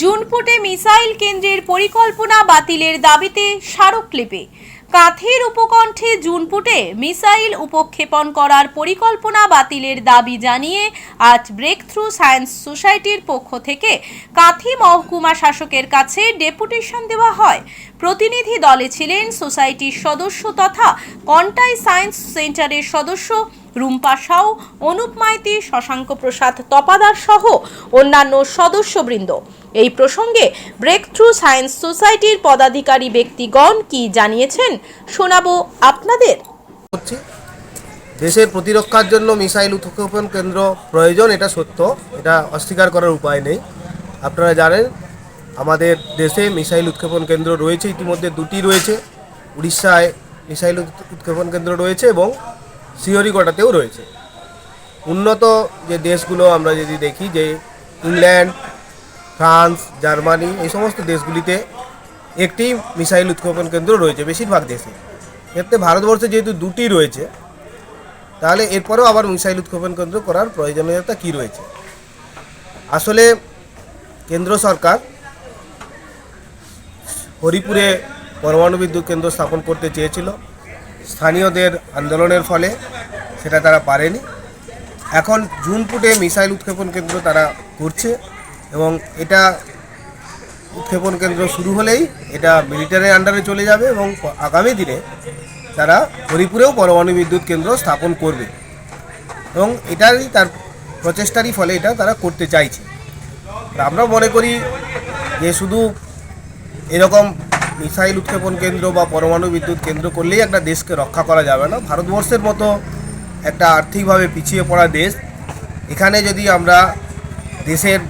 জুনপুটে missile কেন্দ্রের পরিকল্পনা বাতিলের দাবিতে স্মারকলিপি। কাঁথের উপকণ্ঠে জুনপুটে মিসাইল উপক্ষেপণ করার পরিকল্পনা বাতিলের দাবি জানিয়ে আজ ব্রেক থ্রু সায়েন্স সোসাইটির পক্ষ থেকে কাঁথি মহকুমা শাসকের কাছে ডেপুটেশন দেওয়া হয়। প্রতিনিধি দলে ছিলেন সোসাইটির সদস্য তথা কন্টাই সায়েন্স সেন্টারের সদস্য রুম্পা সাউ, অনুপ মাইতি, শশাঙ্ক প্রসাদ তপাদার সহ অন্যান্য সদস্যবৃন্দ। এই প্রসঙ্গে ব্রেক থ্রু সায়েন্স সোসাইটির পদাধিকারী ব্যক্তিগণ কি জানিয়েছেন শোনাবো আপনাদের। দেশের প্রতিরক্ষার জন্য মিসাইল উৎক্ষেপণ কেন্দ্র প্রয়োজন, এটা সত্য, এটা অস্বীকার করার উপায় নেই। আপনারা জানেন, আমাদের দেশে মিসাইল উৎক্ষেপণ কেন্দ্র রয়েছে, ইতিমধ্যে দুটি রয়েছে। উড়িষ্যায় মিসাইল উৎক্ষেপণ কেন্দ্র রয়েছে এবং সিওরিকটাতেও রয়েছে। উন্নত যে দেশগুলো আমরা যদি দেখি, যে ইংল্যান্ড, ফ্রান্স, জার্মানি, এই সমস্ত দেশগুলিতে একটি মিসাইল উৎক্ষেপণ কেন্দ্র রয়েছে বেশিরভাগ দেশে। এতে ভারতবর্ষে যেহেতু দুটি রয়েছে, তাহলে এরপরেও আবার মিসাইল উৎক্ষেপণ কেন্দ্র করার প্রয়োজনীয়তা কী রয়েছে? আসলে কেন্দ্র সরকার হরিপুরে পরমাণু বিদ্যুৎ কেন্দ্র স্থাপন করতে চেয়েছিল। স্থানীয়দের আন্দোলনের ফলে সেটা তারা পারেনি। এখন জুনপুটে মিসাইল উৎক্ষেপণ কেন্দ্র তারা করছে এবং এটা উৎক্ষেপণ কেন্দ্র শুরু হলেই এটা মিলিটারির আন্ডারে চলে যাবে এবং আগামী দিনে তারা হরিপুরেও পরমাণু বিদ্যুৎ কেন্দ্র স্থাপন করবে। এবং এটারই তার প্রচেষ্টারই ফলে এটা তারা করতে চাইছে। আমরা মনে করি যে শুধু এরকম মিসাইল উৎক্ষেপণ কেন্দ্র বা পরমাণু বিদ্যুৎ কেন্দ্র করলেই একটা দেশকে রক্ষা করা যাবে না। ভারতবর্ষের মতো একটা আর্থিকভাবে পিছিয়ে পড়া দেশ, এখানে যদি আমরা দেশের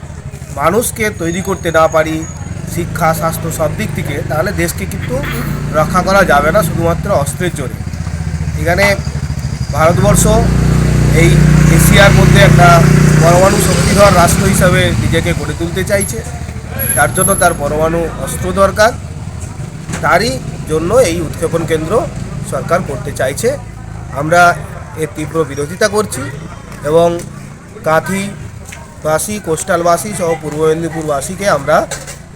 মানুষকে তৈরি করতে না পারি, শিক্ষা, স্বাস্থ্য সব দিক থেকে, তাহলে দেশকে কিন্তু রক্ষা করা যাবে না শুধুমাত্র অস্ত্রের জোরে। এখানে ভারতবর্ষ এই এশিয়ার মধ্যে একটা পরমাণু শক্তিধর রাষ্ট্র হিসাবে নিজেকে গড়ে তুলতে চাইছে। তার জন্য তার পরমাণু অস্ত্র দরকার। তারই জন্য এই উৎক্ষেপণ কেন্দ্র সরকার করতে চাইছে। আমরা এর তীব্র বিরোধিতা করছি এবং কাঁথিবাসী কোস্টালবাসী সহ পূর্ব মেদিনীপুরবাসীকে আমরা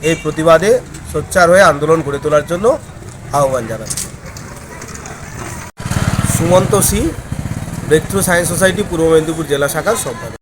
এই প্রতিবাদে সোচ্চার হয়ে আন্দোলন গড়ে তোলার জন্য আহ্বান জানাচ্ছি। Sumanta C breakthrough science society Purba Medinipur জেলা শাখার সম্পাদক।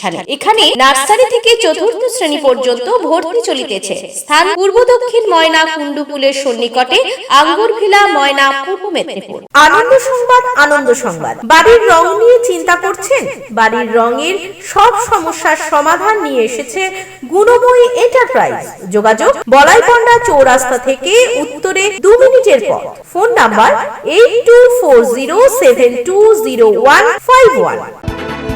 এখানে নার্সারি থেকে চতুর্থ শ্রেণি পর্যন্ত ভর্তি চলিতেছে স্থান পূর্ব দক্ষিণ ময়না কুণ্ডুপুলের সন্নিকটে আঙ্গুর ভিলা ময়না পূর্ব মেদিনীপুর আনন্দ সংবাদ আনন্দ সংবাদ বাড়ির রং নিয়ে চিন্তা করছেন বাড়ির রঙের সব সমস্যার সমাধান নিয়ে এসেছে গুণময়ী এন্টারপ্রাইজ যোগাযোগ বলাইপন্ডা চৌরাস্তা থেকে উত্তরে দু মিনিটের পথ phone number eight two four zero seven two zero one five one